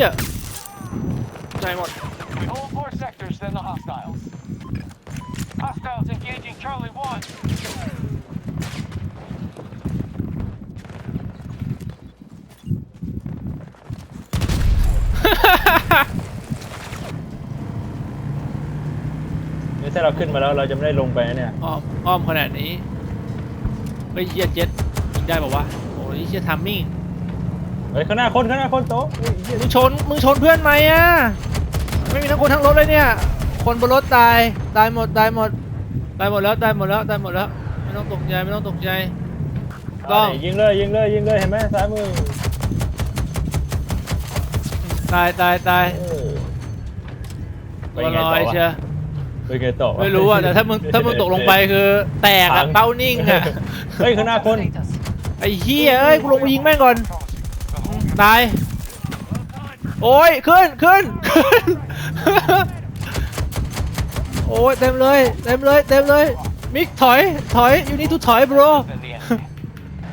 เชี่ยใจหมด We hold more sectors than the hostiles. Hostiles engaging Charlie 1. นี่ถ้าเราขึ้นมาแล้วเราจะไม่ได้ลงไปนะเนี่ย อ้อมอ้อมขนาดนี้เฮ้ยเหี้ยเจ็ดยิงได้บอกว่าวะโอ้ยเชี่ยทัมมิ่ง เฮ้ยข้างหน้าคนข้างหน้าคนโต๊ะอุ้ยเหี้ยมึงชนมึงชนเพื่อนไหมอะไม่มีทั้งคนทั้งรถเลยเนี่ย คนบนรถตายตายหมดตายหมดตายหมดแล้วตายหมดแล้วตายหมดแล้วไม่ต้องตกใจไม่ต้องตกใจ ต้องเาดิยิงเลยยิงเลยยิงเลยเห็นไหมซ้ายมือตายตายตายเออไปตัวไงลต่ออยวะเชียวไปไงต่อวะไม่รู้อะแต่ถ้ามึงถ้ามึงตกลงไปคือ แตกพัอะงเป้านิ่งอะเฮ้ยข้างหน้าคน ไอ้เหี้ยเอ้ยกูลงไปยิงแม่งก่อนอืม ตาย โอ้ย ขึ้นขึ้นขึ้น โอ้ย เต็มเลย เต็มเลย เต็มเลย มิกถอย ถอย อยู่นี่ทุถอยบร Than the enemy.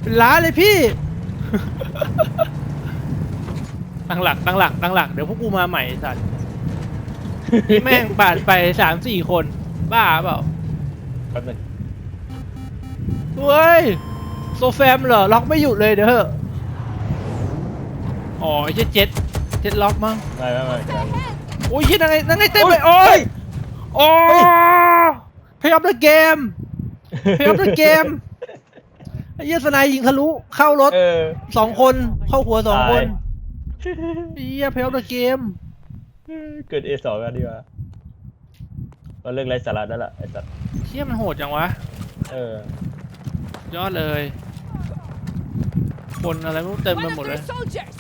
เป็นล้านเลยพี่ ตั้งหลัก ตั้งหลัก ตั้งหลัก เดี๋ยวพวกกูมาใหม่ไอ้สัตว์นี่แม่งปาดไปสามสี่คน บ้าเปล่าแป๊บหนึงเฮ้ย โซแฟมเหรอ ล็อกไม่หยุดเลยเด้อ อ๋อไอ้เจ็ดเจ็ดเจ็ดล็อกมั้งไม่ไม่ไม่ไม่โอ้ยเหี้ยนั่งไงนั่งไงเต็มเลยโอ้ยโอ้พยายามเล่นเกมพยายามเล่นเกมไอ้เหี้ยสนายยิงทะลุเข้ารถเออ สองคนเข้าหัวสองคนตาย ไอ้เหี้ยพยายามเล่นเกม เกิด A2 กันดีกว่าเราเลิกไร้สาระได้ละไอ้สัตว์เชี่ยมันโหดจังวะ เออยอดเลย คนอะไรไม่รู้เต็มไปหมดเลย soldiers.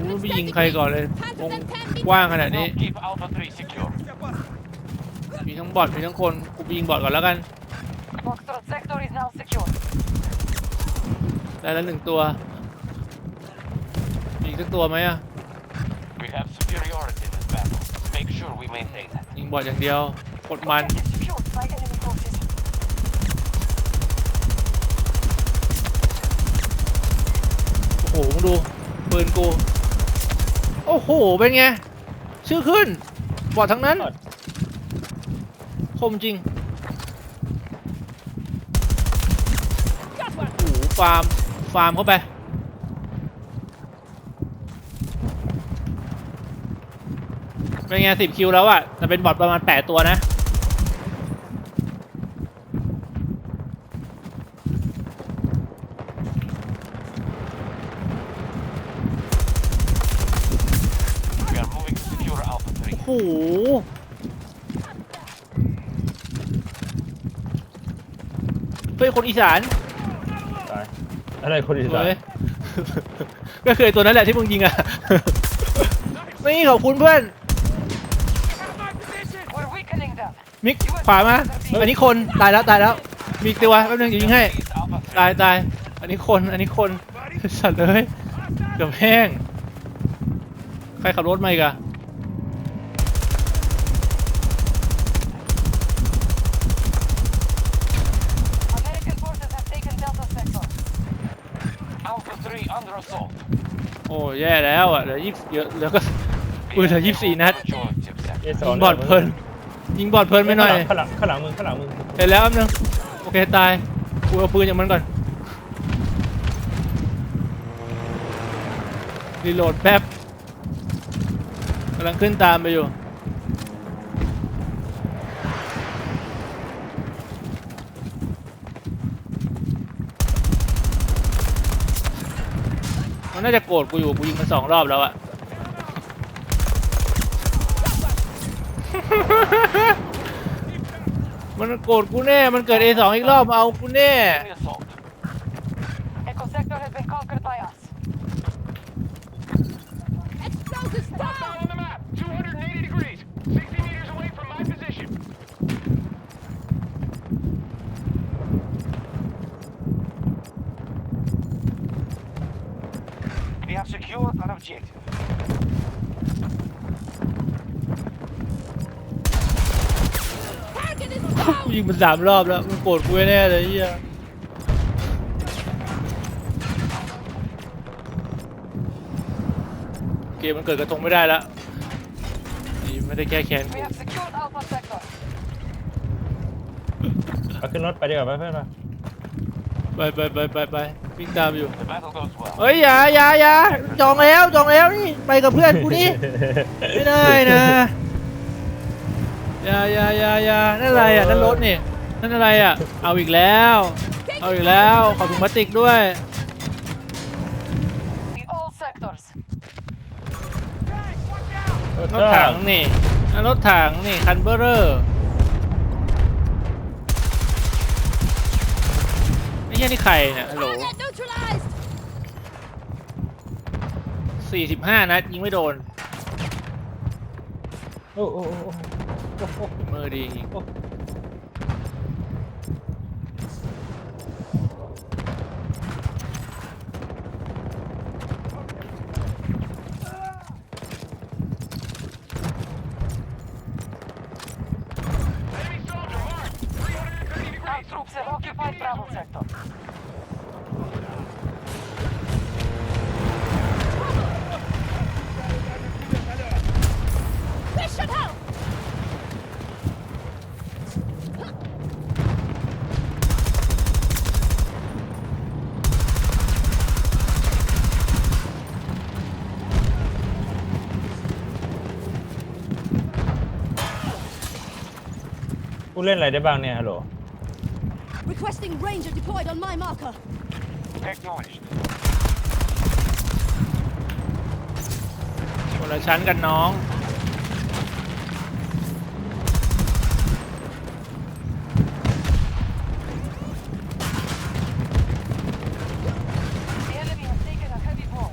กูไม่รู้ไปยิงใครก่อนเลยวงกว้างขนาดนี้ Keep Alpha 3 secure. มีทั้งบอทมีทั้งคนกูไปยิงบอทก่อนแล้วกัน Foxtrot sector is now secure. ได้แล้วหนึ่งตัวมีอีกสักตัวไหมอะ We have superiority in this battle. Make sure we maintain that. ยิงบอทอย่างเดียวกดมัน Target secured by enemy forces. โอ้โหมึงดูปืนกู โอ้โห เป็นไง ชื่อขึ้น บอททั้งนั้นบอทคมจริง Got one. โอ้โหฟาร์ม ฟาร์มเข้าไป เป็นไงสิบคิวแล้วอะแต่เป็นบอทประมาณแปดตัวนะ We are moving to secure Alpha 3. โอ้โห เพื่อน คนอีสานตายอะไรคนอีสานเฮ้ย ก็เคยตัวนั้นแหละที่มึงยิงอะ นี่ขอบคุณเพื่อน We're weakening them. มิกขวามา อันนี้คนตายแล้วตายแล้ว มีอีกตัวแป๊บนึงเดี๋ยวยิงให้ Seize Alpha 3. ตายตาย อันนี้คนอันนี้คน สัตว์เลยเกือบแห้ง ใครขับรถมาอีกอะ American forces have taken Delta sector. Alpha 3 under assault. โอ้แย่แล้วอะเหลือยี่สิบเยอะเหลือก็ปืนเหลือยี่สิบสี่นัด Majority of sectors. A2 ยิงบอดเพลินยิงบอดเพลินไปหน่อยข้างหลังข้างหลังมึงข้างหลังมึงเห็นแล้วแป๊บนึงโอเคตายกูเอาปืนจากมันก่อนรีโหลดแป๊บกำลังขึ้นตามไปอยู่ มันน่าจะโกรธกูอยู่กูยิงมันสองรอบแล้วอะมันโกรธกูแน่ มันเกิด A2 อีกรอบเอากูแน่ สอง sector has been conquered by us. Explosives Down down. on the map. 280 degrees. 60 meters away from my position. We have secured an objective. กู ยิงมันสามรอบแล้วมันโกรธกูแน่เลยไอ้เฮียเคมันเกิดกระทงไม่ได้แล้วนี่ไม่ได้แก้แค้น We have secured Alpha Sector. เอาขึ้นรถไปดีกว่าไปเพื่อนมาไปไปไปไปไปวิ่งตามอยู่ The battle goes well. เฮ้ยอย่าอย่าอย่าจองแล้วจองแล้วนี่ไปกับเพื่อนกูนี่ ไม่ได้นะ อย่าอย่าอย่าอย่านั่นอะไรอะนั่นรถนี่นั่นอะไรอะ เอาอีกแล้ว เอาอีกแล้วขอถุงพลาสติกด้วย In all sectors. รถถังนี่นั่นรถถังนี่คันเบอร์เรอร์ไม่ใช่นี่ใครเนี่ยฮัลโหล Target neutralized. สี่สิบห้านัดยิงไม่โดน โอ้โอ้โอ้โอ้ โอ้ เล่นอะไรได้บ้างเนี่ยฮัลโหล Requesting ranger deployed on my marker. Acknowledged. คนละชั้นกันน้อง The enemy has taken a heavy blow.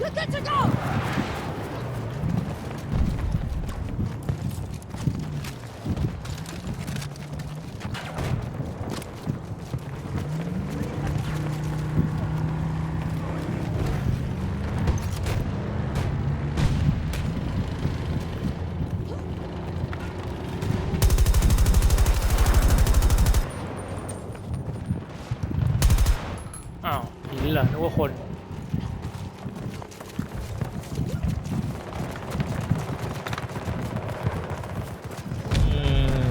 We're good to go. อ้าวผีเหรอนึกว่าคน อืม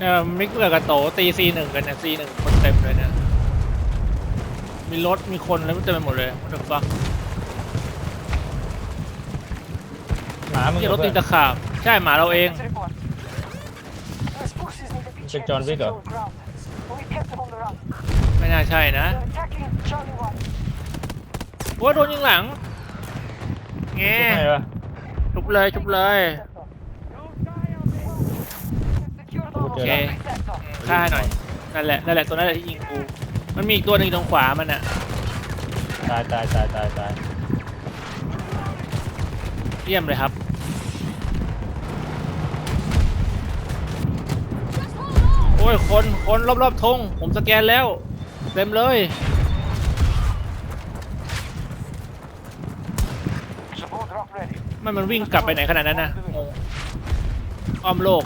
เออมิกเกอร์กับโตตีซีหนึ่งกันเนี่ยซีหนึ่งคนเต็มเลยเนี่ยมีรถมีคนแล้วมันเต็มไปหมดเลยมันจะฟักหมามึงที่เหรรอถเพื่ตีอนนตะขาบใช่หมาเราเอง Let's report. US forces need to be Check checked John to Wick, secure ah. ground. But we kept them on the run. ไม่น่าใช่นะ They're attacking Charlie 1. โอ้ยโดนยิงหลังแงทำไมวะชุบเลยชุบเลย Secured Oh, all of okay. every sector. ฆ่าหน่อยนั่นแหละนั่นแหละตัวนั้นแหละที่ยิงกูมันมีอีกตัวหนึ่งตรงขวามันอะตายตายตายตายตายเยี่ยมเลยครับ Just hold on. โอ้ยคนคนรอบๆธงผมสแกนแล้ว เต็มเลย Support drop ready. มันมันวิ่งกลับไปไหนขนาดนั้นนะงงอ้อมโลก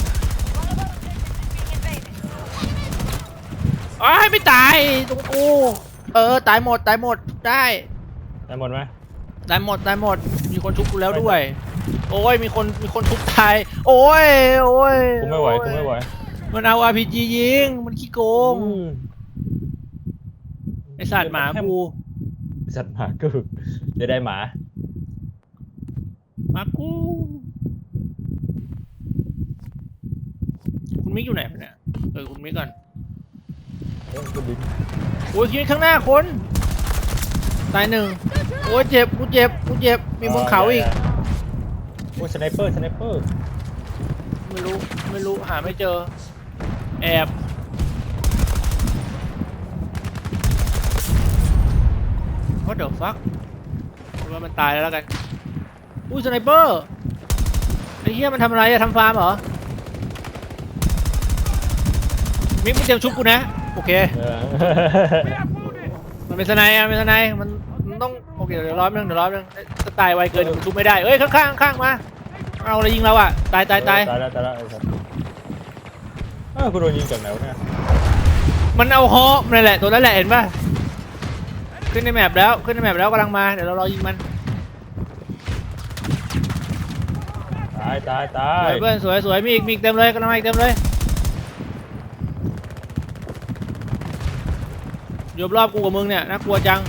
อ้ายไม่ตายตรงกูเออตายหมดตายหมดได้ได้หมดไหมตายหมดตายหมด มีคนทุบกูแล้วด้วย โอ้ยมีคนมีคนทุบตาย โอ้ยโอ้ยกูไม่ไหวกูไม่ไหวมันเอา RPG ยิงมันขี้โกงอืมไอสัตว์หมากูสัตว์หมากูจะได้หมาหมากูคุณมิกอยู่ไหนเนี่ยเออคุณมิกก่อน เอ้ยกูดินโอ้ยคิดข้างหน้าคนตายหนึ่งโอ้ยเจ็บกูเจ็บกูเจ็บมีบนเขาอีกโอ้ยสไนเปอร์สไนเปอร์ไม่รู้ไม่รู้หาไม่เจอ แอบ What the fuck ว่ามันตายแล้วแล้วกันอุ้ยสไนเปอร์ไอ้เหี้ยมันทำอะไรอะทำฟาร์มเหรอมิกมึงเตรียมชุบกูนะ โอเค เออมันเป็นสไนด์อะเป็นสไนด์มันมันต้องโอเคเดี๋ยวร้อยนึงเดี๋ยวร้อยนึงจะตายไวเกินเดี๋ยวมันชุบไม่ได้เอ้ยข้างๆข้างๆมาเอาอะไรยิงเราอะตายตายตายตายแล้วตายแล้วไอ้สัตว์เออกูโดนยิงจากไหนวะเนี่ยมันเอาฮอนั่นแหละตัวนั้นแหละเห็นป่ะขึ้นในแมปแล้วขึ้นในแมปแล้วกำลังมาเดี๋ยวเรารอยิงมันตายตายตาสวยยเพื่อนสวยสวยมีอีกมีอีกเต็มเลยกำลังมาอีกเต็มเลย อยู่รอบกูกับมึงเนี่ยน่ากลัวจัง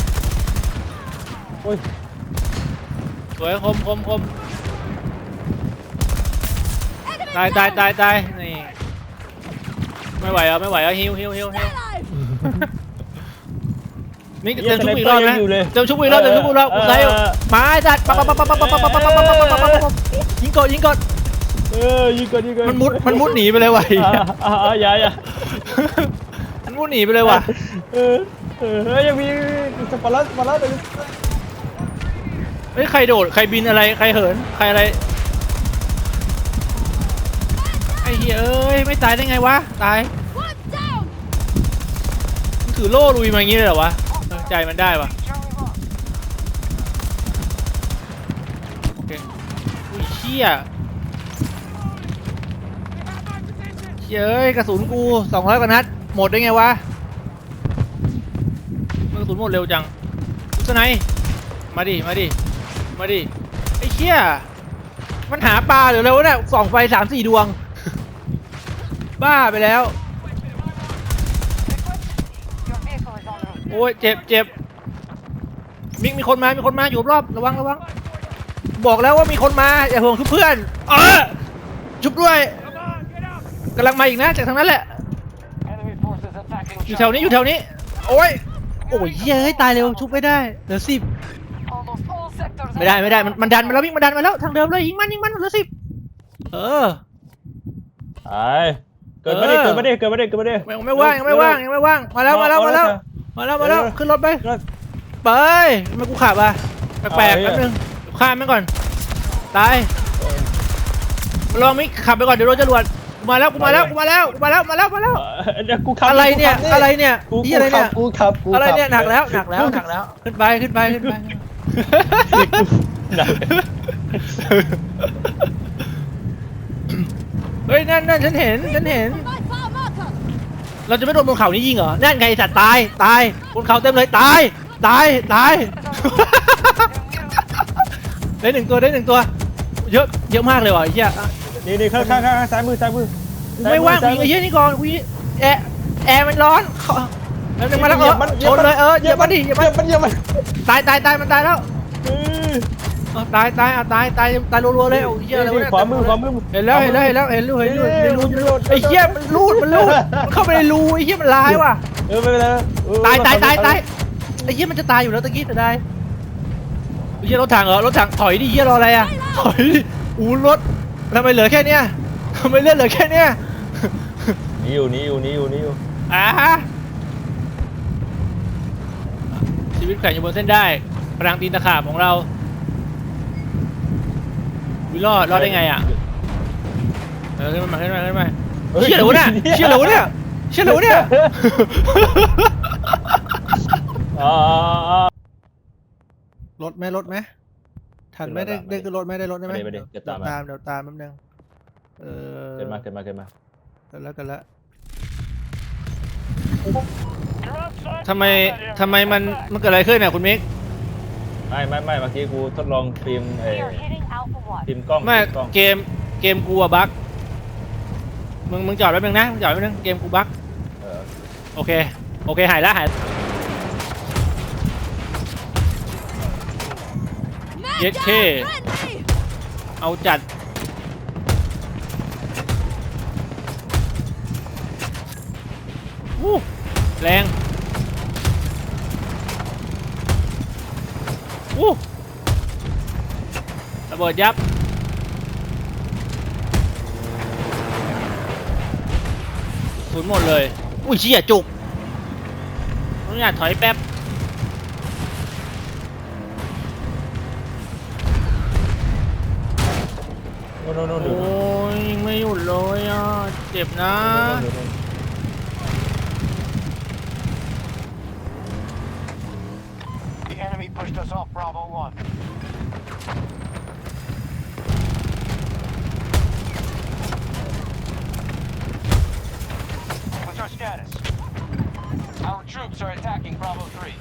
โอ้ยสวยคมคมคมตายตายตายตายนี่ไม่ไหวแล้วไม่ไหวแล้วฮิวฮิวฮิวฮิว Alive! มิกเติมชุบอีกรอบนะเติมชุบอีกรอบเติมชุบอีกรอบกูไล่มาไอ้สัตว์ปั๊บปั๊บปั๊บปั๊บปั๊บปั๊บปั๊บปั๊บปั๊บปั๊บปั๊บปั๊บยิงกดยิงกดเออยิงก่อนยิงก่อนมันมุดมันมุดหนีไปเลยว่ะอ่าอ่าอ่าอย่าอย่ามันมุดหนีไปเลยว่ะ เออยังมีสปาร์ลัสปาร์ลัสเลยเฮ้ยใครโดด ใครบินอะไร ใครเหิน ใครอะไร ไอ้เหี้ยเอ้ย ไม่ตายได้ไงวะ ตายมันถือโล่ลุยมาอย่างงี้เลยเหรอวะเออใจมันได้วะโอเคอุ้ยเชี่ยเยเอ้ยกระสุนกูสองร้อยกว่านัด หมดได้ไงวะ กระสุนหมดเร็วจังลูกสไนมาดิ มาดิ มาดิ ไอ้เชี่ยมันหาปลาเดี๋ยวเร็วเนี่ยส่องไฟสามสี่ดวง บ้าไปแล้ว โอ้ยเจ็บเจ็บมิกมีคนมา มีคนมาอยู่รอบ ระวังระวัง บอกแล้วว่ามีคนมา อย่าห่วงชุบเพื่อน เออชุบด้วยกำลังมาอีกนะ จากทางนั้นแหละ อยู่แถวนี้อยู่แถวนี้ โอ้ย อ้ยเฮ้ยตายเร็วชุบไม่ได้เหลือสิบ Almost all sectors ไม่ได้ไม่ได้มันมันดันมาแล้วมิกมันดันมาแล้วทางเดิมเลยยิงมันยิงมันเหลือสิบเออตายเกิดมาดิเออเกิดมาดิเกิดมาดิเกิดมาดิยังไม่ว่างยังไม่ว่างยังไม่ว่างมาแล้วมาแล้วมาแล้วมาแล้วมาแล้วขึ้นรถไปไปทำไมกูขับอะแปลกๆแป๊บนึงข้ามมันก่อนตายลองมิกขับไปก่อนเดี๋ยวรถจะรวดกู มาแล้วกูมาแล้วกูมาแล้วกูมาแล้วมาแล้วมาแล้ว เดี๋ยวกูขับอะไรเนี่ยกูขับอะไรเนี่ยกูนี่อะไรเนี่ย กูขับกูขับอะไรเนี่ยหนักแล้วหนักแล้วหนักแล้ว ขึ้นไปขึ้นไปขึ้นไป หนักเฮ้ยนั่นนั่นฉันเห็นฉันเห็น My far marker! เราจะไม่โดนบนเขานี้ยิงเหรอ นั่นไงสัตว์ตายตายบนเขาเต็มเลยตายตายตาย ได้หนึ่งตัวได้หนึ่งตัว เยอะเยอะมากเลยว่ะไอ้เหี้ย นี่นี่ข้างข้างข้างซ้ายมือซ้ายมือกูไม่ว่างซ้วิ่งมืไอ้เหี้ยนี่ก่อนกูแอร์แอร์มันร้อนเขาแล้วนึงมาแล้วเออชนเลยเออเหยียบมันดิเหยียบเหมันยียบมันเหยียบมันตายตายตายมันตายแล้วเออเออตายตายอะตายตายตายรัวๆเลยโอ้ยเหี้ยอะไรวะนี่เนี่ยขวามือขวามือเห็นแล้วเห็นแล้วเห็นแล้วเห็นรูเห็นรูเห็นรูนี่เห็นรูนี่ไอ้เหี้ยมันรูดมันรูดมันเข้าไปในรูไอ้เหี้ยมันร้ายว่ะเออไม่เป็นไรเออตายตายตายตายไอ้เหี้ยมันจะตายอยู่แล้วตะกี้แต่ได้ไอ้เหี้ยรถถังเหรอรถถังถอยดิเหี้ยรออะไรอะถอยดิอู้รถ ทำไมเหลือแค่เนี้ยทำไมเลือดเหลือแค่เนี้ยหนี่อยู่หนี่อยู่หนี่อยู่หนี่อยู่อ่าชีวิตแข่งอยู่บนเส้นได้พลังตีนตะขาบของเราวิรอดรอดได้ไงอะเออขึ้นมาขึ้นมาขึ้นมาเชี่ยเหรอวะเนี่ยเชี่ยเหรอวะเนี่ยเชี่ยเหรอวะเนี่ยอ่าอ่าอ่ารถไหมรถไหม ทันไหมได้ได้ขึ้นรถไหมได้รถได้ไหมไม่ได้ไม่ได้เดี๋ยวตามมาตามเดี๋ยวตามแป๊บนึงเออเกินมาเกินมาเกินมากันแล้วกันแล้ว You're outside ทำไม combat area. ทำไมมันมันเกิดอะไรขึ้นเนี่ยคุณมิก ไม่ไม่ไม่เมื่อกี้กูทดลองฟิล์มเอ We are hitting Alpha 1. ฟิล์มกล้องไม่ฟิล์มกล้องเกมเกมกูอะบั๊กมึงมึงจอดแป๊บนึงนะมึงจอดแป๊บนึงเกมกูบั๊กเออโอเค โอเคหายแล้วหาย Man Get down! here. Friendly! เอาจัดวู้แรงวู้ระเบิดยับ ศูนย์หมดเลย อุ้ยเชี่ยจุกต้องอยากถอยแป๊บ บนะ โน่นโน่น The enemy pushed us off Bravo 1. status. Our troops are attacking Bravo 3.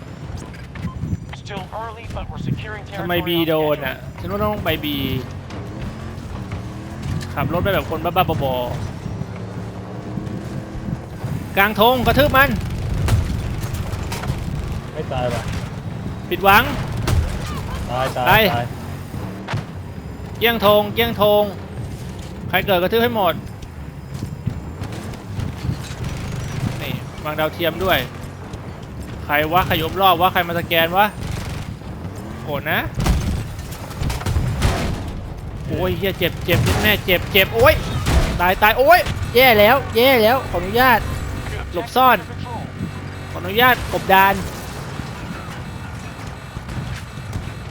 Still early, but we're securing ทำไม territory บี on โดน schedule. อ่ะ ฉันว่าต้องไปบีขับรถไปแบบคนบ้าๆบอๆ กลางธงกระทืบมัน ไม่ตายป่ะผิดหวัง ตายตายตาย ตายเกี้ยงธงเกี้ยงธงใครเกิดกระทืบให้หมด นี่วางดาวเทียมด้วย ใครวะใครยบรอบวะใครมาสแกนวะโหดนะ โอ้ยเฮียเจ็บเจ็บแม่เจ็บเจ็บโอ้ยตายตายโอ้ยแย่แล้ว แย่แล้ว ขออนุญาต หลบซ่อน ขออนุญาตกบดาน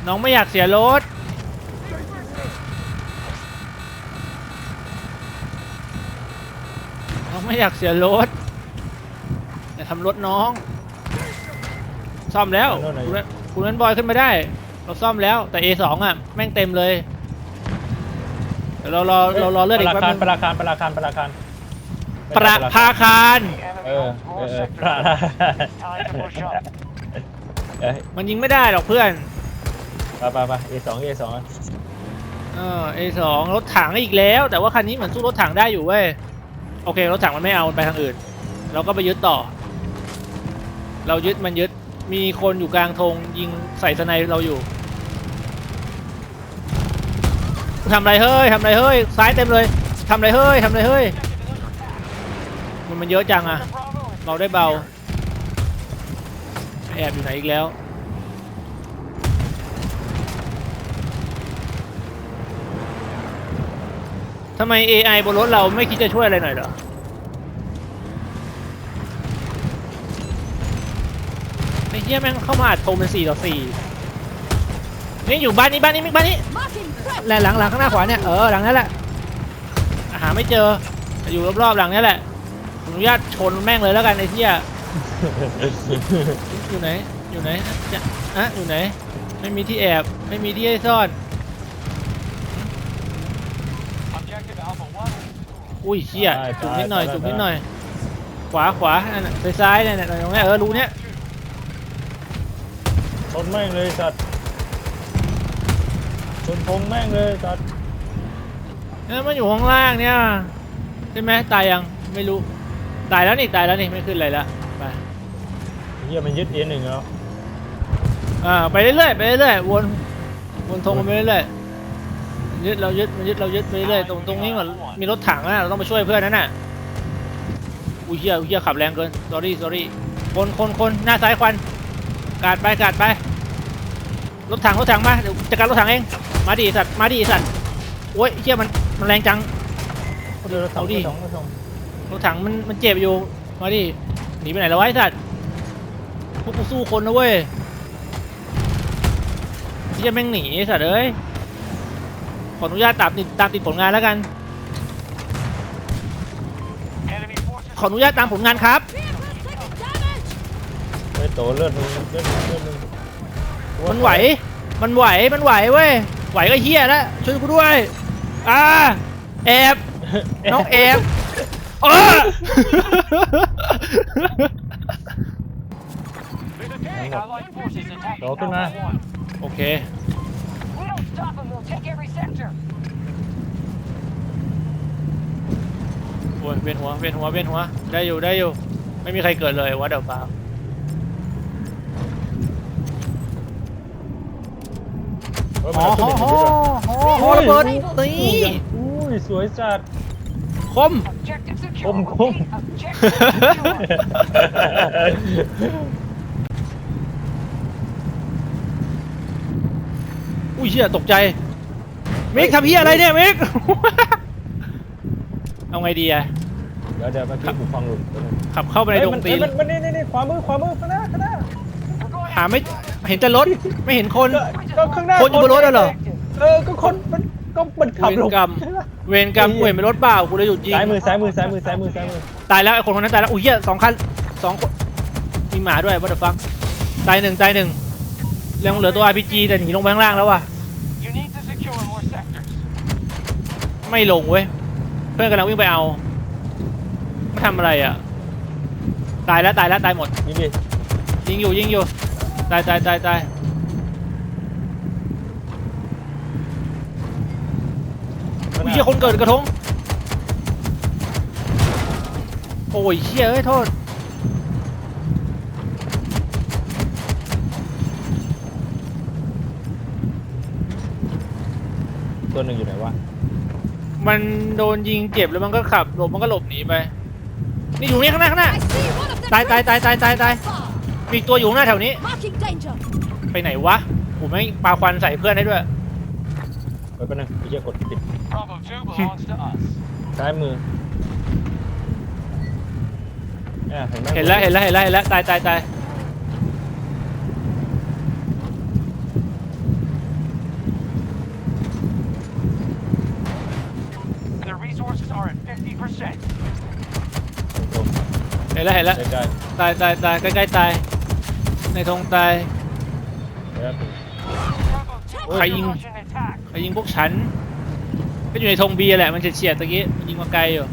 น้องไม่อยากเสียรถ น้องไม่อยากเสียรถอย่ทำรถน้อง ซ่อมแล้ว คุณนั้นบอยขึ้นมาได้ เราซ่อมแล้วแต่ A2 อะ แม่งเต็มเลย เดี๋ยวเรารอเรารอเลือดอีกปแป๊บราคารนึงปราคารปราคารปราคาร ประภาคาร The เอ enemy อ owns เอ more อ sectors. ปรา Time to push up. เอ้ยมันยิงไม่ได้หรอกเพื่อน ไปไปไป A สอง A สองเออ A2 รถถังอีกแล้ว แต่ว่าคันนี้เหมือนสู้รถถังได้อยู่เว้ยโอเค รถถังมันไม่เอามันไปทางอื่น เราก็ไปยึดต่อ เรายึดมันยึดมีคนอยู่กลางธงยิงใส่สไนเราอยู่ทำไรเฮ้ยทำไรเฮ้ยซ้ายเต็มเลยทำไรเฮ้ยทำไรเฮ้ย มันเยอะจังอะเราได้เบา แอบอยู่ไหนอีกแล้วทำไม AI บนรถเราไม่คิดจะช่วยอะไรหน่อยเหรอไอ้เหี้ยแม่งเข้ามาอัดโทรเป็น4ต่อ4นี่อยู่บ้านนี้บ้านนี้บ้านนี้แหละหลังหลังข้างหน้าขวาเนี่ยเออหลังนั่นแหละหาไม่เจออยู่รอบๆหลังนี่แหละ ออนุญาตชนแม่งเลยแล้วกันไอ้เหี้ยอยู่ไหน อยู่ไหนจะอะอยู่ไหน ไม่มีที่แอบ ไม่มีที่ให้ซ่อน objective Alpha 1. อุ้ยเชี่ยจุดนิดหน่อยจุดนิดหน่อย ขวาขวาอันน่ะไปซ้ายเนี่ยเนี่ยตรงเนี้ยเออรูเนี้ยชนแม่งเลยสัตว์ชนพงแม่งเลยสัตว์ เนี่ยมันอยู่ข้างล่างเนี่ยใช่ไหมตายยังไม่รู้ ตายแล้วนี่ตายแล้วนี่ไม่ขึ้นอะไรแล้วไปเฮียมันยึด A หนึ่งแล้วอ่าไปเรื่อยๆไปเรื่อยๆวนวนธงมันไปเรื่อยๆมันยึดเรายึดมันยึดเรายึดไปเรื่อยๆตรงตรงนี้เหมือนมีรถถังอะเราต้องไปช่วยเพื่อนนั่นน่ะอุ้ยเฮียอุ้ยเฮียขับแรงเกิน sorry sorry คนคนคนหน้าซ้ายควันกาดไปกาดไปรถถังรถถังมาเดี๋ยวจัดการรถถังเองมาดิไอ้สัตว์มาดิไอ้สัตว์โอ้ยเฮียมันมันแรงจังเดี๋ยวเราสองเอาดิสองสอง รถถังมันมันเจ็บอยู่ มาดิ หนีไปไหนแล้ววะไอ้สัตว์ พวกกูสู้คนนะเว้ยที่จะแม่งหนีไอ้สัตว์เอ้ย ขออนุญาตตามติดตามติดผลงานแล้วกัน ขออนุญาตตามผลงานครับ Vehicles taking damage. เฮ้ยโตเลือดมึงเลือดมึงเลือดมึงมันไหว มันไหว มันไหวเว้ย ไหวก็เฮียแล้วช่วยกูด้วย อ่าแอบ น้องแอบ เออ Allied forces attacking Đó, ขึ้นมา Alpha 1. โอเค We don't stop them, we'll take every sector. โอ้ยเวียนหัวเวียนหัวเวียนหัว ได้อยู่ได้อยู่ ไม่มีใครเกิดเลยวัดเดาฟ้าเฮ้ยอ๋มันอเอาฮขึ้นออย่างฮอนี้ด้วยฮอระเบิดนี่ อุ้ยสวยจัด คม Objective secure. Không, không. Repeat, Objective secure. อุ้ยเชี่ยตกใจ มิกทำเฮียอะไรเนี่ยมิก เอาไงดีอะเดี๋ยวเดี๋ยวเมื่อกี้หูฟังหลุดไปเลยขับเข้าไปในเฮ้ยดงมันตีนมันมันนี่นี่นี่ขวามือขวามือข้างหน้าข้างหน้า We're going หาไม่เห็นแต่รถไม่เห็นคน ก็ก็ข้างหน้าคนอยู่บนรถอะเหรอ เออก็คนมันก็มันขับเวลรงกรรม เวรกรรมกูเห็นเป็นรถเปล่ากูเลยหยุดยิงซ้ายมือซ้ายมือซ้ายมือซ้ายมือซ้ายมือตายแล้วไอ้คนคนนั้นตายแล้วอุ้ยเหี้ยสองคันสองคนมีหมาด้วยวัตถุฟังตายหนึ่งตายหนึ่งยังเหลือตัว RPG แต่หนีลงไปข้างล่างแล้วว่ะ You need to secure more sectors. ไม่ลงเว้ยเพื่อนกำลังวิ่งไปเอามาทำอะไรอะตายแล้วตายแล้วตายหมดยิงดิยิงอยู่ยิงอยู่ตายตายตายตาย ข้างห อุ้ย น้า เหี้ยคนเกิดกระทง โอ้ยเชี่ยเอ้ยโทษ ตัวหนึ่งอยู่ไหนวะมันโดนยิงเจ็บแล้วมันก็ขับหลบมันก็หลบหนีไป นี่อยู่นี่ข้างหน้าข้างหน้า I see one of them. ตายตายตายตายตายตาย Far. มีอีกตัวอยู่ข้างหน้าแถวนี้ Marking danger. ไปไหนวะผมไม่งปาควันใส่เพื่อนได้ด้วย ไปแป๊บนึงไอ้เหี้ยกดผิด Bravo 2 belongs to us. ซ้ายมือเนี่ยเห็นไหมเห็นแล้วเห็นแล้วเห็นแล้วเห็นแล้วตายตายตาย Their resources are at 50%. ตรงเห็นแล้วเห็นแล้วๆใกล้ตายตายตายใกล้ๆตายในธงตายๆแล้ว Bravo 2ใครยิง Russian attack. ใคร ยิงพวกฉัน ก็อยู่ในธงบีแหละ มันเฉียดๆตะกี้มันยิงมาไกลอยู่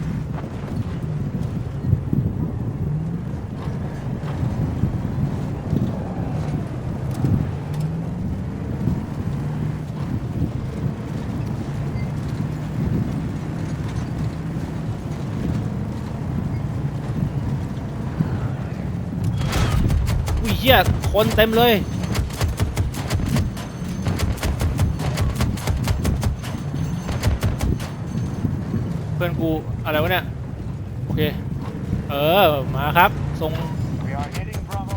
อุ้ยเหี้ยคนเต็มเลย กูอะไรวะเนี่ย โอเค เออ มาครับทรง We are hitting Bravo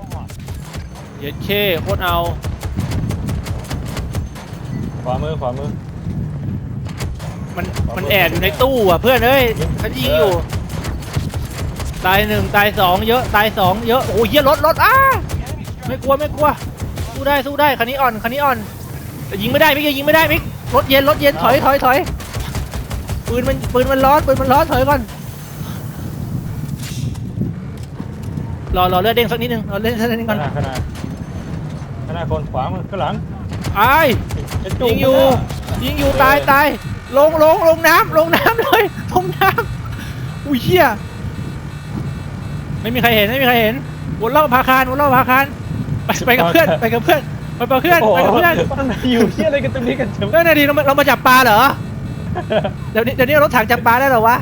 1. เย็ดเคโคตรเอาขวามือขวามือ มันมันแอบอยู่ในตู้อะเพื่อนเอ้ยเขายิงอยู่ ตายหนึ่งตายสองเยอะตายสองเยอะโอ้ยเหี้ยรถรถอ้า The enemy ไม่กลัวไม่กลัวสู้ได้สู้ได้คันนี้อ่อนคันนี้อ่อนแต่ยิงไม่ได้มิกยิงไม่ได้มิกรถเย็นรถเย็นถอยถอยถอย ปืนมันปืนมันร้อนปืนมันร้อนถอยก่อนรอรอเลือดเด้งสักนิดนึงรอเลือดเด้งสักนิดนึงก่ข้าอนงหน้าข้างหน้าข้างหน้าคนขวามือข้างหลังไอ้ายไอ้จุ๊ยิงอยู่ ยิงอยู่ตายตายลงลงลงน้ำลงน้ำเลยลงน้ำอุ้ยเหี้ยไม่มีใครเห็นไม่มีใครเห็นวนรอบพาคารวนรอบพาคารไปไปกับเพื่อนไปกับเพื่อนไปกับเพื่อนโอ้โหไปกับเพื่อน มันอยู่ที่อะไรกันตรงนี้กันจังเพื่อนนาดีเรามาเรามาจับปลาเหรอ เดี๋ยวนี้เดี๋ยวนี้รถถังจับปลาได้เหรอวะ